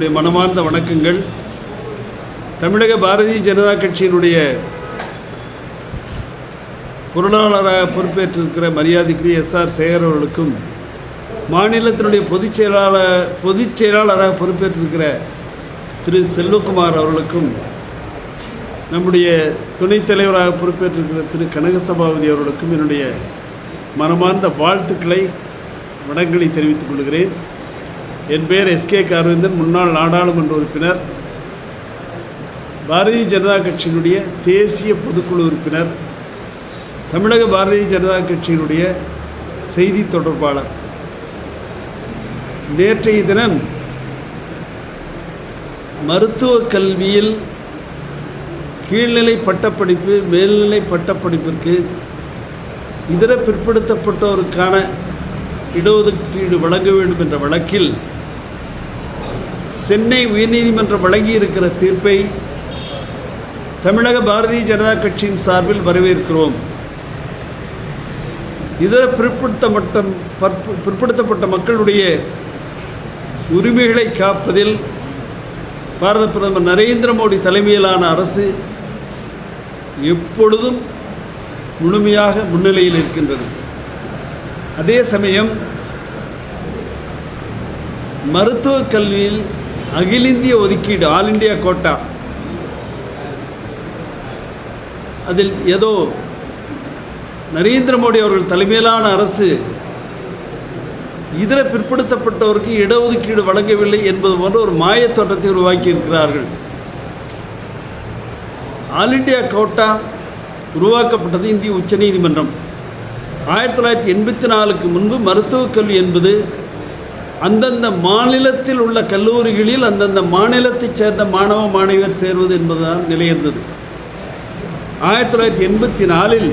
என்னுடைய மனமார்ந்த வணக்கங்கள். தமிழக பாரதிய ஜனதா கட்சியினுடைய பொருளாளராக பொறுப்பேற்றிருக்கிற மரியாதைக்குரிய எஸ்ஆர் சேகர் அவர்களுக்கும் மாநிலத்தினுடைய பொதுச் செயலாளர் பொதுச் செயலாளராக பொறுப்பேற்றிருக்கிற திரு செல்வகுமார் அவர்களுக்கும் நம்முடைய துணைத் தலைவராக பொறுப்பேற்றிருக்கிற திரு கனகசபாபதி அவர்களுக்கும் என்னுடைய மனமார்ந்த வாழ்த்துக்களை வணக்கங்களை தெரிவித்துக் கொள்கிறேன். என் பெயர் எஸ்கே அரவிந்தன் முன்னாள் நாடாளுமன்ற உறுப்பினர். பாரதிய ஜனதா கட்சியினுடைய தேசிய பொதுக்குழு உறுப்பினர். தமிழக பாரதிய ஜனதா கட்சியினுடைய செய்தி தொடர்பாளர். நேற்றைய தினம் மருத்துவக் கல்வியில் கீழ்நிலை பட்டப்படிப்பு மேல்நிலை பட்டப்படிப்பிற்கு இதர பிற்படுத்தப்பட்டோருக்கான இடஒதுக்கீடு வழங்க வேண்டும் என்ற வழக்கில் சென்னை உயர்நீதிமன்றம் வழங்கியிருக்கிற தீர்ப்பை தமிழக பாரதிய ஜனதா கட்சியின் சார்பில் வரவேற்கிறோம். இதர பிற்படுத்த மட்டம் பிற்படுத்தப்பட்ட மக்களுடைய உரிமைகளை காப்பதில் பாரத பிரதமர் நரேந்திர மோடி தலைமையிலான அரசு எப்பொழுதும் முழுமையாக முன்னிலையில் இருக்கின்றது. அதே சமயம் மருத்துவக் கல்வியில் அகில இந்திய ஒதுக்கீடு ஆல் இந்தியா கோட்டா. அதில் ஏதோ நரேந்திர மோடி அவர்கள் தலைமையிலான அரசு இதர பிற்படுத்தப்பட்டவருக்கு இடஒதுக்கீடு வழங்கவில்லை என்பது போன்ற ஒரு மாயத் தோற்றத்தை உருவாக்கி இருக்கிறார்கள் ஆல் இண்டியா கோட்டா உருவாக்கப்பட்டது இந்திய உச்சநீதிமன்றம் ஆயிரத்தி தொள்ளாயிரத்தி எண்பத்தி நாலுக்கு முன்பு மருத்துவக் கல்வி என்பது அந்தந்த மாநிலத்தில் உள்ள கல்லூரிகளில் அந்தந்த மாநிலத்தைச் சேர்ந்த மாணவ மாணவியர் சேர்வது என்பதுதான் நிலையிருந்தது ஆயிரத்தி தொள்ளாயிரத்தி எண்பத்தி நாலில்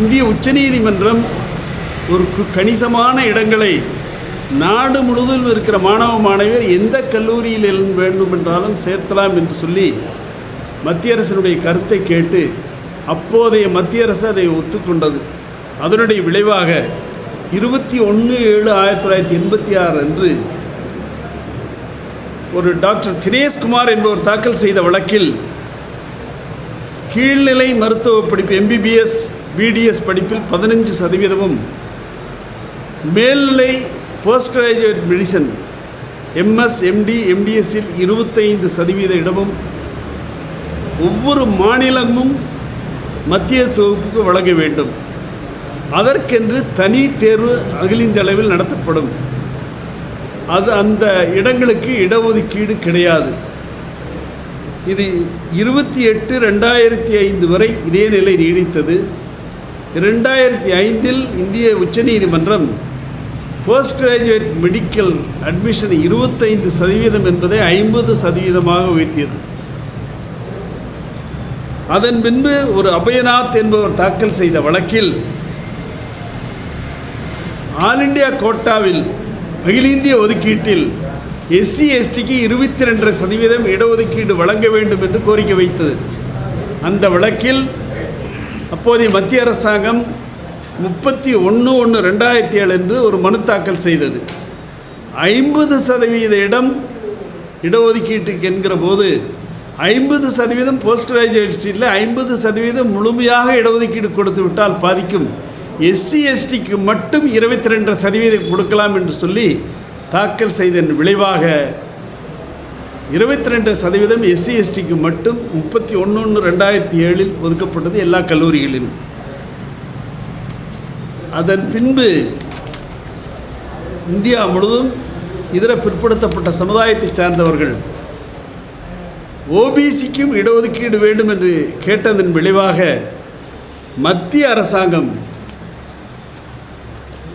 இந்திய உச்சநீதிமன்றம் ஒரு கணிசமான இடங்களை நாடு முழுவதும் இருக்கிற மாணவ மாணவியர் எந்த கல்லூரியில் வேண்டுமென்றாலும் சேர்த்தலாம் என்று சொல்லி மத்திய அரசினுடைய கருத்தை கேட்டு அப்போதைய மத்திய அரசு அதை ஒத்துக்கொண்டது. அதனுடைய விளைவாக இருபத்தி ஒன்று ஏழு ஆயிரத்தி தொள்ளாயிரத்தி எண்பத்தி ஆறு அன்று ஒரு டாக்டர் தினேஷ்குமார் என்பவர் தாக்கல் செய்த வழக்கில் கீழ்நிலை மருத்துவ படிப்பு எம்பிபிஎஸ் பிடிஎஸ் படிப்பில் பதினஞ்சு சதவீதமும் மேல்நிலை post graduate medicine MS MD எம்டிஎஸ்ஸில் இருபத்தைந்து சதவீத இடமும் ஒவ்வொரு மாநிலமும் மத்திய தொகுப்புக்கு வழங்க வேண்டும். அதற்கென்று தனி தேர்வு அகில இந்திய அளவில் நடத்தப்படும். அது அந்த இடங்களுக்கு இடஒதுக்கீடு கிடையாது. இது இருபத்தி எட்டு ரெண்டாயிரத்தி ஐந்து வரை இதே நிலை நீடித்தது. ரெண்டாயிரத்தி ஐந்தில் இந்திய உச்சநீதிமன்றம் போஸ்ட் கிராஜுவேட் மெடிக்கல் அட்மிஷன் இருபத்தைந்து சதவீதம் என்பதை ஐம்பது சதவீதமாக உயர்த்தியது. அதன் பின்பு ஒரு அபயநாத் என்பவர் தாக்கல் செய்த வழக்கில் ஆல் இண்டியா கோட்டாவில் அகில இந்திய ஒதுக்கீட்டில் எஸ்சி எஸ்டிக்கு இருபத்தி ரெண்டரை சதவீதம் இடஒதுக்கீடு வழங்க வேண்டும் என்று கோரிக்கை வைத்தது. அந்த வழக்கில் அப்போதைய மத்திய அரசாங்கம் முப்பத்தி ஒன்று ஒன்று ரெண்டாயிரத்தி ஏழு என்று ஒரு மனு தாக்கல் செய்தது. ஐம்பது சதவீத இடம் இடஒதுக்கீட்டுக்கு என்கிற போது ஐம்பது சதவீதம் போஸ்ட் கிராஜுவேட் சீட்டில் ஐம்பது சதவீதம் முழுமையாக இடஒதுக்கீடு கொடுத்து விட்டால் பாதிக்கும். எஸ்சி எஸ்டிக்கு மட்டும் இருபத்தி ரெண்டு சதவீதம் கொடுக்கலாம் என்று சொல்லி தாக்கல் செய்ததன் விளைவாக இருபத்தி ரெண்டு சதவீதம் எஸ்சி எஸ்டிக்கு மட்டும் முப்பத்தி ஒன்று ஒன்று ரெண்டாயிரத்தி ஏழில் ஒதுக்கப்பட்டது எல்லா கல்லூரிகளிலும். அதன் பின்பு இந்தியா முழுவதும் இதர பிற்படுத்தப்பட்ட சமுதாயத்தை சார்ந்தவர்கள் ஓபிசிக்கும் இடஒதுக்கீடு வேண்டும் என்று கேட்டதன் விளைவாக மத்திய அரசாங்கம்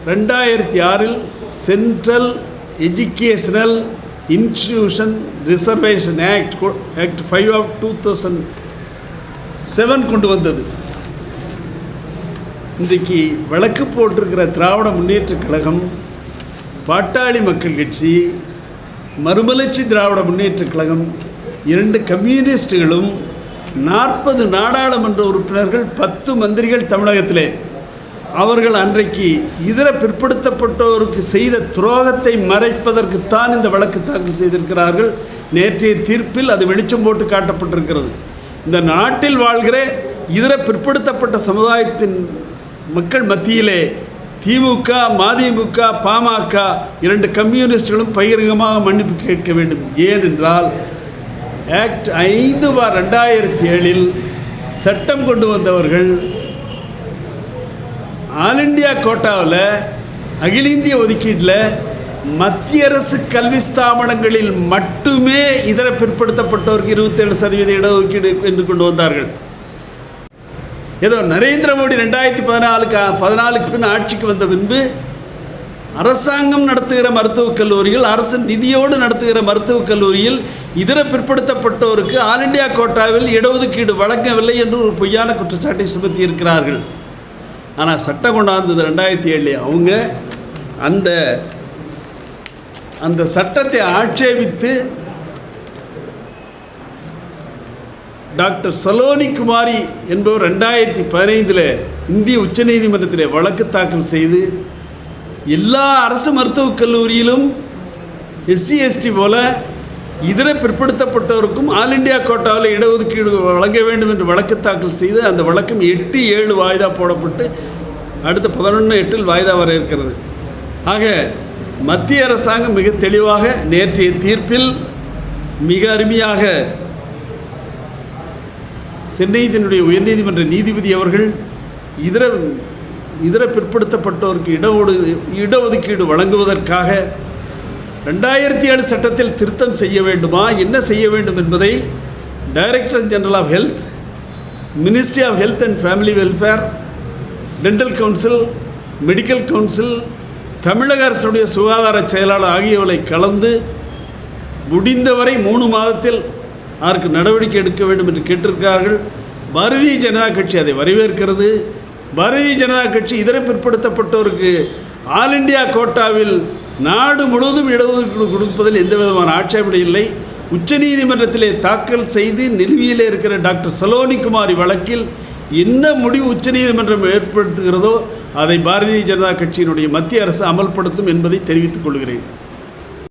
ரெண்டாயிரத்தி ஆறில் central educational institution reservation act act five of two thousand seven கொண்டு வந்தது. இன்றைக்கு வழக்கு போட்டிருக்கிற திராவிட முன்னேற்றக் கழகம் பாட்டாளி மக்கள் கட்சி மறுமலர்ச்சி திராவிட முன்னேற்றக் கழகம் இரண்டு கம்யூனிஸ்டுகளும் நாற்பது நாடாளுமன்ற உறுப்பினர்கள் பத்து மந்திரிகள் தமிழகத்திலே. அவர்கள் அன்றைக்கு இதர பிற்படுத்தப்பட்டோருக்கு செய்த துரோகத்தை மறைப்பதற்குத்தான் இந்த வழக்கு தாக்கல் செய்திருக்கிறார்கள். நேற்றைய தீர்ப்பில் அது வெளிச்சம் போட்டு காட்டப்பட்டிருக்கிறது. இந்த நாட்டில் வாழ்கிற இதர பிற்படுத்தப்பட்ட சமுதாயத்தின் மக்கள் மத்தியிலே திமுக மதிமுக பாமக இரண்டு கம்யூனிஸ்டுகளும் பகிரங்கமாக மன்னிப்பு கேட்க வேண்டும். ஏனென்றால் ஆக்ட் ஐந்து ரெண்டாயிரத்தி ஏழில் சட்டம் கொண்டு வந்தவர்கள் ஆல் இண்டியா கோட்டாவில் அகில இந்திய ஒதுக்கீட்டில் மத்திய அரசு கல்வி ஸ்தாபனங்களில் மட்டுமே இதர பிற்படுத்தப்பட்டோருக்கு இருபத்தேழு சதவீத இடஒதுக்கீடு என்று கொண்டு வந்தார்கள். ஏதோ நரேந்திர மோடி ரெண்டாயிரத்தி பதினாலுக்கு பதினாலுக்கு பின் ஆட்சிக்கு வந்த பின்பு அரசாங்கம் நடத்துகிற மருத்துவக் கல்லூரிகள் அரசு நிதியோடு நடத்துகிற மருத்துவக் கல்லூரியில் இதர பிற்படுத்தப்பட்டோருக்கு ஆல் இண்டியா கோட்டாவில் இடஒதுக்கீடு வழங்கவில்லை என்று ஒரு பொய்யான குற்றச்சாட்டை சுமத்தி இருக்கிறார்கள் ஆனால் சட்டம் கொண்டாந்தது ரெண்டாயிரத்தி ஏழு அவங்க அந்த அந்த சட்டத்தை ஆட்சேபித்து டாக்டர் சலோனி குமாரி என்பவர் ரெண்டாயிரத்தி பதினைந்தில் இந்திய உச்சநீதிமன்றத்தில் வழக்கு தாக்கல் செய்து எல்லா அரசு மருத்துவக் கல்லூரியிலும் எஸ்சி எஸ்டி போல இதர பிற்படுத்தப்பட்டவருக்கும் ஆல் இண்டியா கோட்டாவில் இடஒதுக்கீடு வழங்க வேண்டும் என்று வழக்கு தாக்கல் செய்து அந்த வழக்கம் எட்டு ஏழு வாய்தா போடப்பட்டு அடுத்த பதினொன்று எட்டில் வாய்தா வர இருக்கிறது. ஆக மத்திய அரசாங்கம் மிக தெளிவாக நேற்றைய தீர்ப்பில் மிக அருமையாக சென்னையினுடைய உயர்நீதிமன்ற நீதிபதி அவர்கள் இதர இதர பிற்படுத்தப்பட்டோருக்கு இடஒடு இடஒதுக்கீடு வழங்குவதற்காக ரெண்டாயிரத்தி ஏழு சட்டத்தில் திருத்தம் செய்ய வேண்டுமா? என்ன செய்ய வேண்டும் என்பதை director general of health ministry of health and family welfare dental council medical council தமிழக அரசுடைய சுகாதார செயலாளர் ஆகியவர்களை கலந்து முடிந்தவரை மூணு மாதத்தில் அதற்கு நடவடிக்கை எடுக்க வேண்டும் என்று கேட்டிருக்கிறார்கள். பாரதிய ஜனதா கட்சி அதை வரவேற்கிறது. பாரதிய ஜனதா கட்சி இதர பிற்படுத்தப்பட்டோருக்கு ஆல் இண்டியா கோட்டாவில் நாடு முழுவதும் இடஒதுக்கீடு கொடுப்பதில் எந்த விதமான ஆட்சேபனை இல்லை. உச்சநீதிமன்றத்திலே தாக்கல் செய்து நிலுவையில் இருக்கிற டாக்டர் சலோனி குமாரி வழக்கில் என்ன முடிவு உச்சநீதிமன்றம் ஏற்படுத்துகிறதோ அதை பாரதிய ஜனதா கட்சியினுடைய மத்திய அரசு அமல்படுத்தும் என்பதை தெரிவித்துக் கொள்கிறேன்.